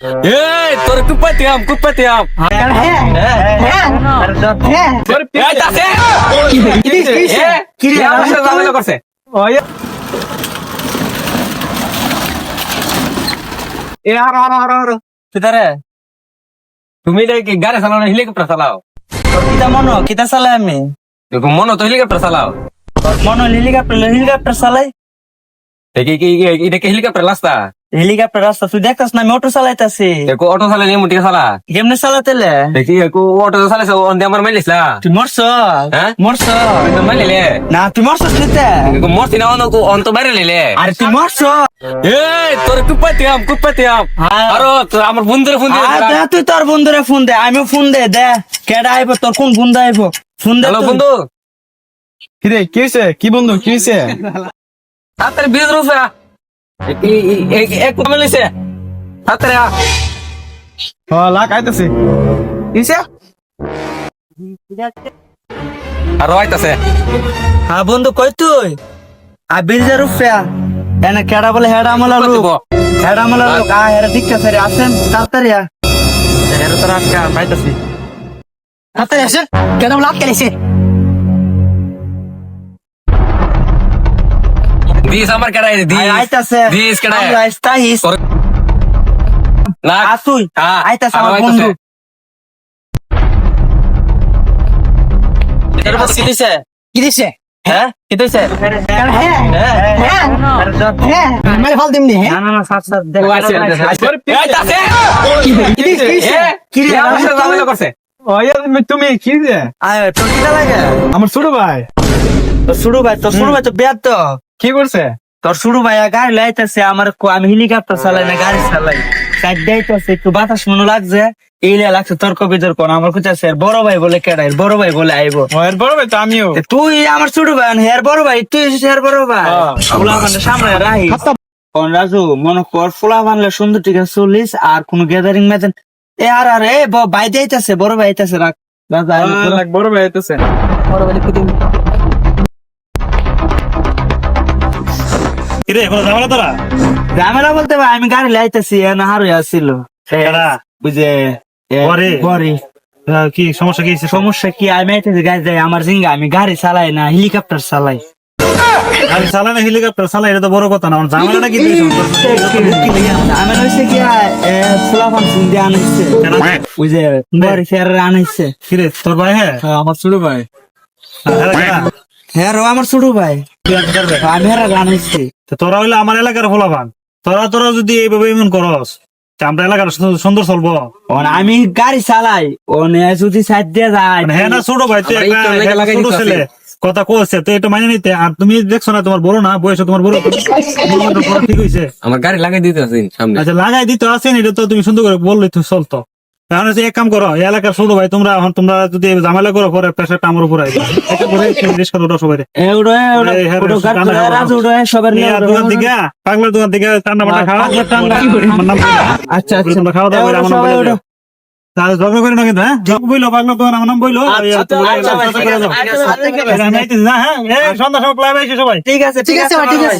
এই তোর কুপাতিয়াম কুপাতিয়াম এই তাছে কি রে আমার সাথে ঝামেলা করছে। এ আর আর আর আর। সিতারে তুমি গাড়ি চালাও না হেলিকপ্টার চালাও? কিতা মনো কিতা চালাই আমি? দেখো মনে তো হেলিকপ্টার চালাও। মনো হেলিকপ্টার হেলিকপ্টার চালাই? দেখি কি এটা কি হেলিকপ্টার রাস্তা হেলিকপ্টার রাস্তা তুই দেখতাস না আমি অটো চালাইতাছি? দেখো অটো চালাই নিয়ে মুটিকে চালা? কেমনে চালাতেলে? দেখি একো অটো চালাইছে অন আমার মাইলিস না তুই মরছ? হ্যাঁ? মরছ? মাইলিলে। না তুই মরছস নিতে? দেখো মরছি না অন অন তো বাইরে লিলে আরে তুই মরছ? এই তোর হ্যাঁ। আরও তোর আমার বন্ধুরে ফোন আর দে তুই তোর বন্ধুরে ফোন দে আমিও ফোন দে দে। কেডা আইব তোর কোন বন্ধু আইব? ফোন দে হ্যালো। বন্ধু। কিরে কি হয়েছে কি বন্ধু কি হয়েছে তাড়াতাড়ি বিজ রুফা এক কমে লিছে তাড়াতাড়ি আ। হ লাখ আইতাছে কিছে আর আইতাছে। হ্যাঁ বন্ধু কই তুই? আ বিলজার রুফিয়া এনে কেডা বলে হেডা আমলা লোক। হেডা আমলা লোক। আ হেডা দিকটা সারি আসেন তাড়াতাড়ি আ। হেডা তোর আটকা পাইতাছি তাড়াতাড়ি আসেন। কেডা বলে আটকে দিস আমার কেডাই দিস আইতাছে। দিস কেডাই। আমরা আইতাইস না। আসুই হ্যাঁ, আইতাছে আরও আমার আইতাছে। বন্ধু। কি দিছে? কি দিছে? হ্যাঁ কি দিছে? মানে ফল দিমনি হ্যাঁ। না না না সাত সাত দেখ। ও আছে, আছে, আছে। এই আইতাছে। কি দিছে কি দিছে এ, কি রে, আমার সাথে আমার ঝামেলা করছে। ওই তুমি কি আমার ছোট ভাই। শুরু ভাই তোর শুরু ভাই তো বেয়াদ তো। কি করছে? তোর শুরু ভাই গাড়ি লাইতেছে আমার কো- আমি হেলিকপ্টার চালাই না গাড়ি চালাই। সাইড একটু বাতাস মনে লাগছে এই লিয়া লাগছে তর্ক বিতর্ক আমার কোথায় বড় ভাই বলে কেডাই বড় ভাই বলে আইবো। ওর বড় ভাই তো আমিও। তুই আমার ছোট ভাই হের বড় ভাই তুই হের বড় ভাই। হ্যাঁ। ফুলা বানলে সামনে রাহি কোন রাজু মনে কর ফুলা বানলে সুন্দর ঠিক আছে চল্লিশ আর কোন গ্যাদারিং মেতেন এ আর আর এ ভাই যাইতেছে বড় ভাই যাইতেছে রাখ। রাজা আইলো আহ, তোরা। বড় ভাই কিরে কোনো ঝামেলা তোরা? ঝামেলা বলতে ভাই আমি গাড়ি লাইতেছি না হারুই আসছিল বুঝে? বরে আহ, কি সমস্যা কি সমস্যা কি? আমি আইতেছি গাড়ি যাই আমার জিঙ্গা আমি গাড়ি চালাই না হেলিকপ্টার চালাই। গাড়ি চালায় না হেলিকপ্টার চালায় এটা তো বড় কথা না আমার ঝামেলাটা কি দিয়ে আনাইছে বুঝে ফের আনাইছে কিরে তোর ভাই হ্যাঁ হ্যাঁ, আমার ছোট ভাই। হ্যাঁ? হ্যাঁ রো আমার ছোট ভাই। আর? আমি আনাইছি তো তোরা হইলে আমার এলাকার ফলাফান তোরা তোরা যদি এইভাবে এমন করস আমরা এলাকার সুন্দর চলবো। আমি গাড়ি চালাই। ওনে যদি সাইড দিয়ে যায় হ্যাঁ না ছোট ভাই তুই লাগাই ছোট ছেলে। কথা কইছে তো এটা মানে নিতে। আর তুমি দেখছ না তোমার বড় না বয়স তোমার বড়। ঠিক হইছে। আমার গাড়ি লাগাই দিতে আছি সামনে। আচ্ছা লাগাই দিতে আসেন এটা তো তুমি সুন্দর করে বললে তো চলতো। এখন হচ্ছে এক কাম করো এলাকার ছোট ভাই তোমরা এখন তোমরা যদি ঝামেলা করো পরে প্রেশারটা আমার উপর আইবে একটা করে রিস্কা ওটা সবাই দোকান থেকে পাগলের দোকান থেকে ঠান্ডা মাঠা খাওয়া। আমার। আচ্ছা আচ্ছা তোমরা খাওয়া দাওয়া করে আমার তাহলে ঝগড়া করে না কিন্তু হ্যাঁ বইলো আমার নাম বইলো আচ্ছা, আচ্ছা, আচ্ছা। আচ্ছা, আচ্ছা, ঠিক আছে। না, হ্যাঁ সন্ধ্যা সময় সবাই ঠিক আছে ঠিক আছে ঠিক আছে।